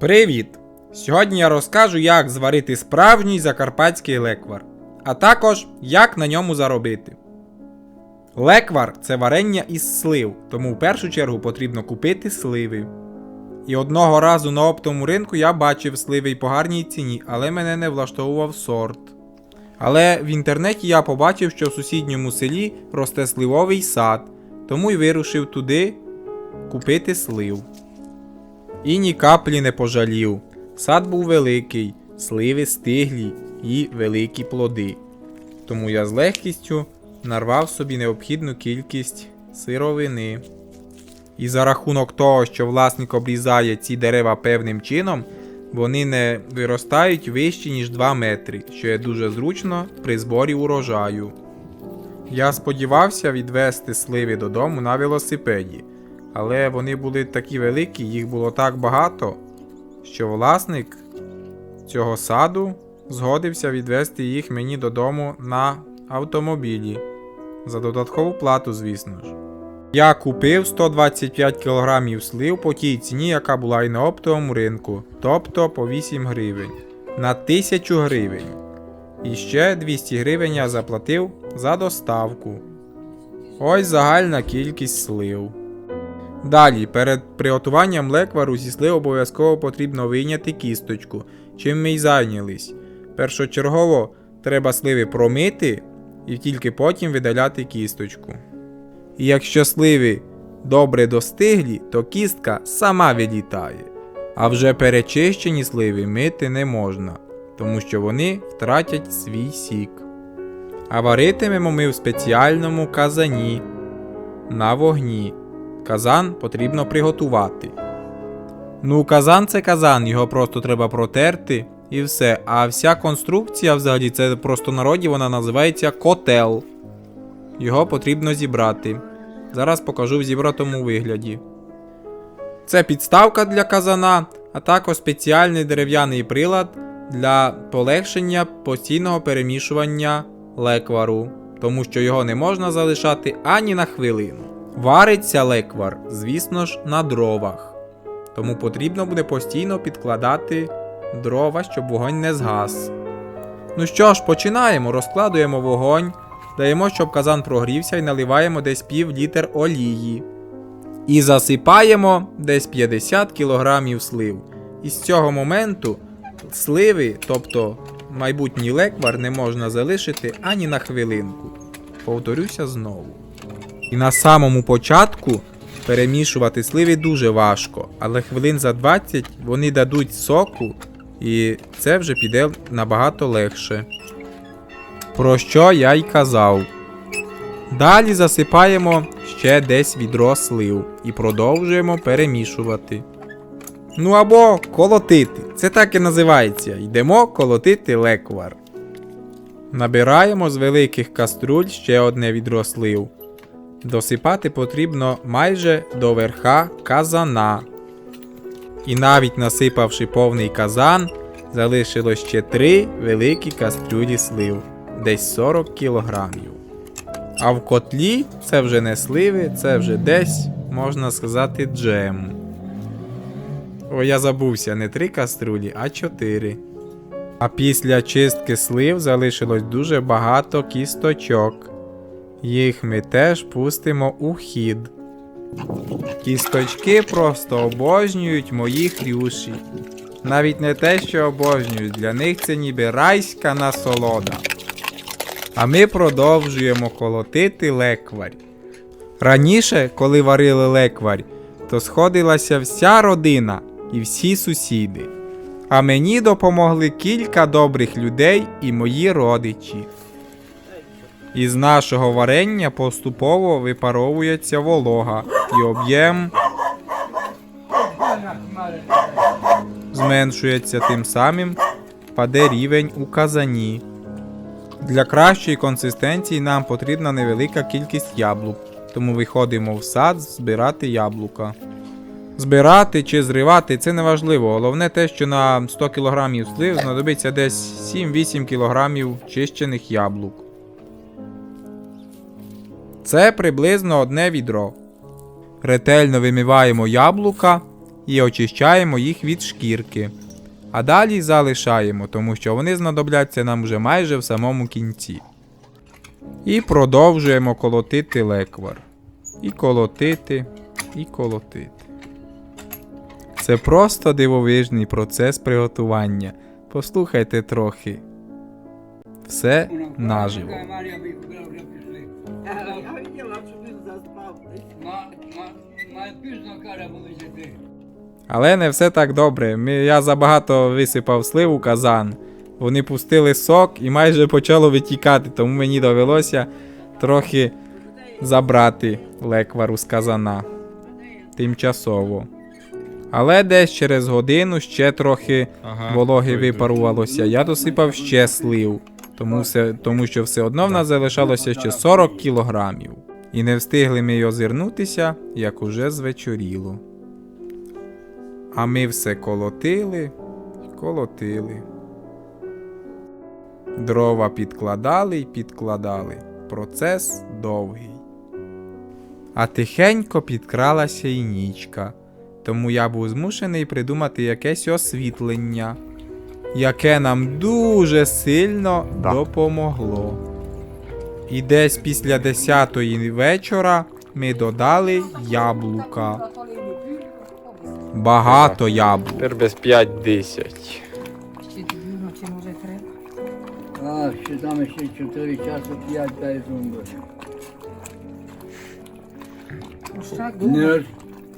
Привіт! Сьогодні я розкажу, як зварити справжній закарпатський леквар, а також як на ньому заробити. Леквар це варення із слив, тому в першу чергу потрібно купити сливи. І одного разу на оптовому ринку я бачив сливи й по гарній ціні, але мене не влаштовував сорт. Але в інтернеті я побачив, що в сусідньому селі росте сливовий сад, тому й вирушив туди купити слив. І ні каплі не пожалів. Сад був великий, сливи стиглі і великі плоди. Тому я з легкістю нарвав собі необхідну кількість сировини. І за рахунок того, що власник обрізає ці дерева певним чином, вони не виростають вище, ніж 2 метри, що є дуже зручно при зборі урожаю. Я сподівався відвести сливи додому на велосипеді, але вони були такі великі, їх було так багато, що власник цього саду згодився відвести їх мені додому на автомобілі. За додаткову плату, звісно ж. Я купив 125 кг слив по тій ціні, яка була і на оптовому ринку, тобто по 8 гривень на 1000 гривень. І ще 200 гривень я заплатив за доставку. Ось загальна кількість слив. Далі, перед приготуванням леквару зі слив обов'язково потрібно вийняти кісточку, чим ми й зайнялись. Першочергово треба сливи промити і тільки потім видаляти кісточку. І якщо сливи добре достиглі, то кістка сама відлітає. А вже перечищені сливи мити не можна, тому що вони втратять свій сік. А варитимемо ми в спеціальному казані на вогні. Казан потрібно приготувати. Ну, казан це казан, його просто треба протерти і все. А вся конструкція, взагалі, це просто народі, вона називається котел. Його потрібно зібрати. Зараз покажу в зібратому вигляді. Це підставка для казана, а також спеціальний дерев'яний прилад для полегшення постійного перемішування леквару, тому що його не можна залишати ані на хвилину. Вариться леквар, звісно ж, на дровах. Тому потрібно буде постійно підкладати дрова, щоб вогонь не згас. Ну що ж, починаємо, розкладуємо вогонь, даємо, щоб казан прогрівся і наливаємо десь пів літр олії. І засипаємо десь 50 кг слив. І з цього моменту сливи, тобто майбутній леквар, не можна залишити ані на хвилинку. Повторюся знову. І на самому початку перемішувати сливи дуже важко, але хвилин за 20 вони дадуть соку, і це вже піде набагато легше. Про що я й казав. Далі засипаємо ще десь відро слив і продовжуємо перемішувати. Ну або колотити. Це так і називається. Йдемо колотити леквар. Набираємо з великих каструль ще одне відро слив. Досипати потрібно майже до верха казана. І навіть насипавши повний казан, залишилось ще три великі кастрюлі слив, десь 40 кілограмів. А в котлі це вже не сливи, це вже десь, можна сказати, джем. О, я забувся, не три каструлі, а чотири. А після чистки слив залишилось дуже багато кісточок. Їх ми теж пустимо у хід. Кісточки просто обожнюють мої хрюші. Навіть не те, що обожнюють, для них це ніби райська насолода. А ми продовжуємо колотити лекварь. Раніше, коли варили лекварь, то сходилася вся родина і всі сусіди. А мені допомогли кілька добрих людей і мої родичі. Із нашого варення поступово випаровується волога і об'єм зменшується тим самим паде рівень у казані. Для кращої консистенції нам потрібна невелика кількість яблук, тому виходимо в сад збирати яблука. Збирати чи зривати це не важливо. Головне те, що на 100 кг слив знадобиться десь 7-8 кг чищених яблук. Це приблизно одне відро. Ретельно вимиваємо яблука і очищаємо їх від шкірки. А далі залишаємо, тому що вони знадобляться нам вже майже в самому кінці. І продовжуємо колотити леквар. І колотити, і колотити. Це просто дивовижний процес приготування. Послухайте трохи. Все наживо. Я він заспав. Пізно були. Але не все так добре. Ми- Я забагато висипав слив у казан. Вони пустили сок і майже почало витікати, тому мені довелося трохи забрати леквару з казана. Тимчасово. Але десь через годину ще трохи вологи випарувалося. Я досипав ще слив, тому, все, тому що все одно в нас залишалося ще 40 кілограмів. І не встигли ми й озирнутися, як уже звечоріло. А ми все колотили, колотили. Дрова підкладали й підкладали. Процес довгий. А тихенько підкралася й нічка, тому я був змушений придумати якесь освітлення, яке нам дуже сильно допомогло. І десь після 10-ї вечора ми додали яблука. Багато яблук. Тепер без 5-10. Чи тобі вночі може треба? А, ще там ще 4 часу 5 дай зумби. Не, роз,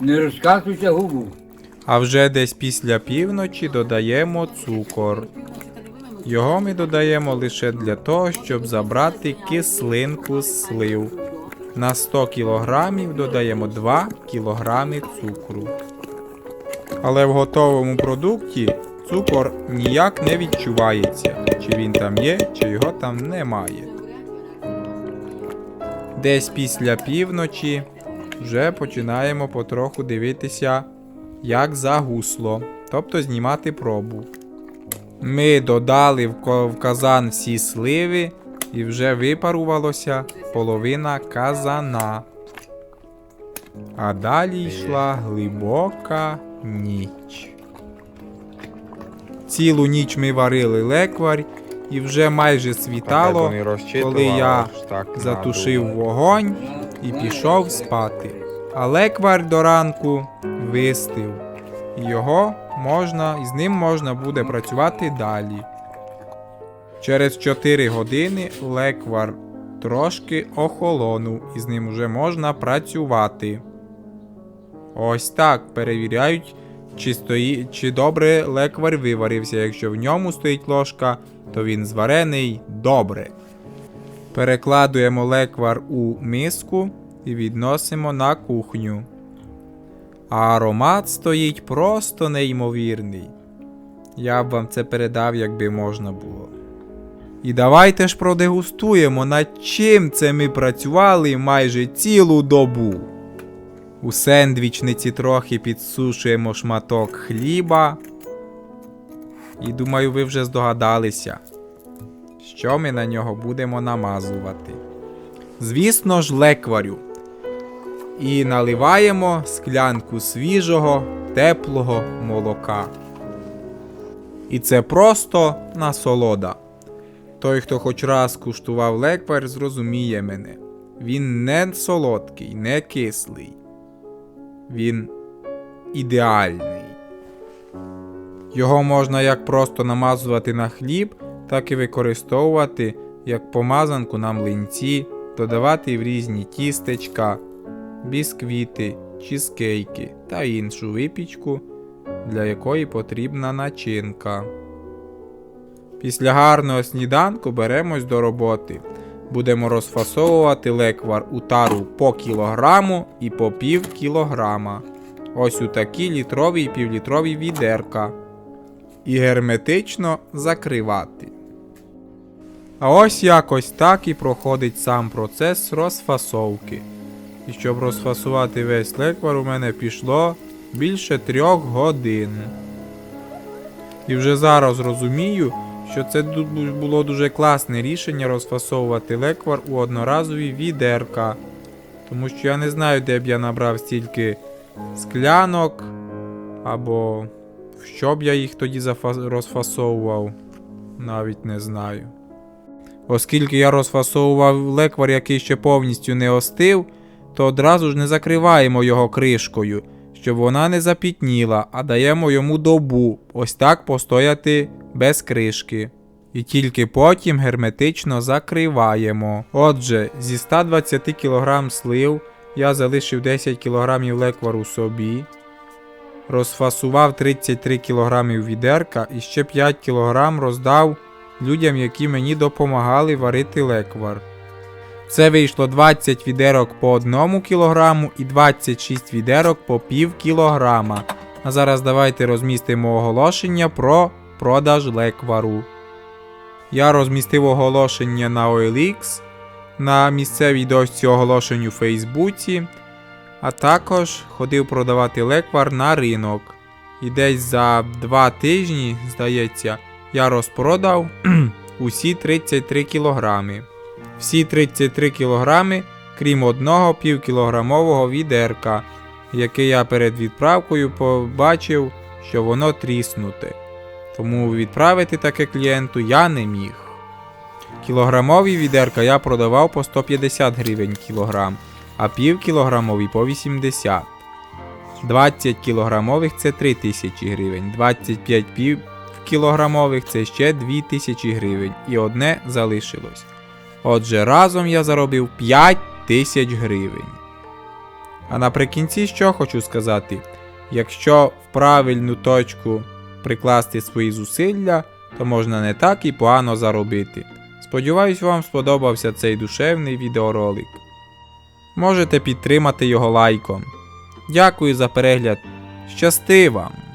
не розкакуйся губу. А вже десь після півночі додаємо цукор. Його ми додаємо лише для того, щоб забрати кислинку з слив. На 100 кг додаємо 2 кг цукру. Але в готовому продукті цукор ніяк не відчувається, чи він там є, чи його там немає. Десь після півночі вже починаємо потроху дивитися, як загусло, тобто знімати пробу. Ми додали в в казан всі сливи і вже випарувалося половина казана. А далі йшла глибока ніч. Цілу ніч ми варили лекварь, і вже майже світало, коли я затушив вогонь і пішов спати. А леквар до ранку вистив. Його можна, з ним можна буде працювати далі. Через 4 години леквар трошки охолонув, і з ним вже можна працювати. Ось так перевіряють, чи, стої, чи добре леквар виварився. Якщо в ньому стоїть ложка, то він зварений добре. Перекладуємо леквар у миску і відносимо на кухню. А аромат стоїть просто неймовірний. Я б вам це передав, якби можна було. І давайте ж продегустуємо, над чим це ми працювали майже цілу добу. У сендвічниці трохи підсушуємо шматок хліба. І думаю, ви вже здогадалися, що ми на нього будемо намазувати. Звісно ж, лекварю. І наливаємо склянку свіжого, теплого молока. І це просто насолода. Той, хто хоч раз куштував леквар, зрозуміє мене. Він не солодкий, не кислий. Він ідеальний. Його можна як просто намазувати на хліб, так і використовувати як помазанку на млинці, додавати в різні тістечка, бісквіти, чізкейки та іншу випічку, для якої потрібна начинка. Після гарного сніданку беремось до роботи. Будемо розфасовувати леквар у тару по кілограму і по пів кілограма. Ось у такі літрові і півлітрові відерка. І герметично закривати. А ось якось так і проходить сам процес розфасовки. І щоб розфасувати весь леквар, у мене пішло більше трьох годин. І вже зараз розумію, що це було дуже класне рішення розфасовувати леквар у одноразові відерка. Тому що я не знаю, де б я набрав стільки склянок, Або що б я їх тоді розфасовував, навіть не знаю. Оскільки я розфасовував леквар, який ще повністю не остив, то одразу ж не закриваємо його кришкою, щоб вона не запітніла, а даємо йому добу ось так постояти без кришки. І тільки потім герметично закриваємо. Отже, зі 120 кг слив я залишив 10 кг леквару собі, розфасував 33 кг відерка і ще 5 кг роздав людям, які мені допомагали варити леквар. Це вийшло 20 відерок по 1 кг і 26 відерок по пів кілограма. А зараз давайте розмістимо оголошення про продаж леквару. Я розмістив оголошення на OLX, на місцевій дошці оголошень у Фейсбуці, а також ходив продавати леквар на ринок. І десь за 2 тижні, здається, я розпродав усі 33 кілограми. Всі 33 кілограми, крім одного півкілограмового відерка, яке я перед відправкою побачив, що воно тріснуте. Тому відправити таке клієнту я не міг. Кілограмові відерка я продавав по 150 гривень кілограм, а півкілограмові по 80. 20 кілограмових це 3000 гривень, 25 півкілограмових це ще 2000 гривень і одне залишилось. Отже, разом я заробив 5 тисяч гривень. А наприкінці що хочу сказати: якщо в правильну точку прикласти свої зусилля, то можна не так і погано заробити. Сподіваюсь, вам сподобався цей душевний відеоролик. Можете підтримати його лайком. Дякую за перегляд. Щасти вам!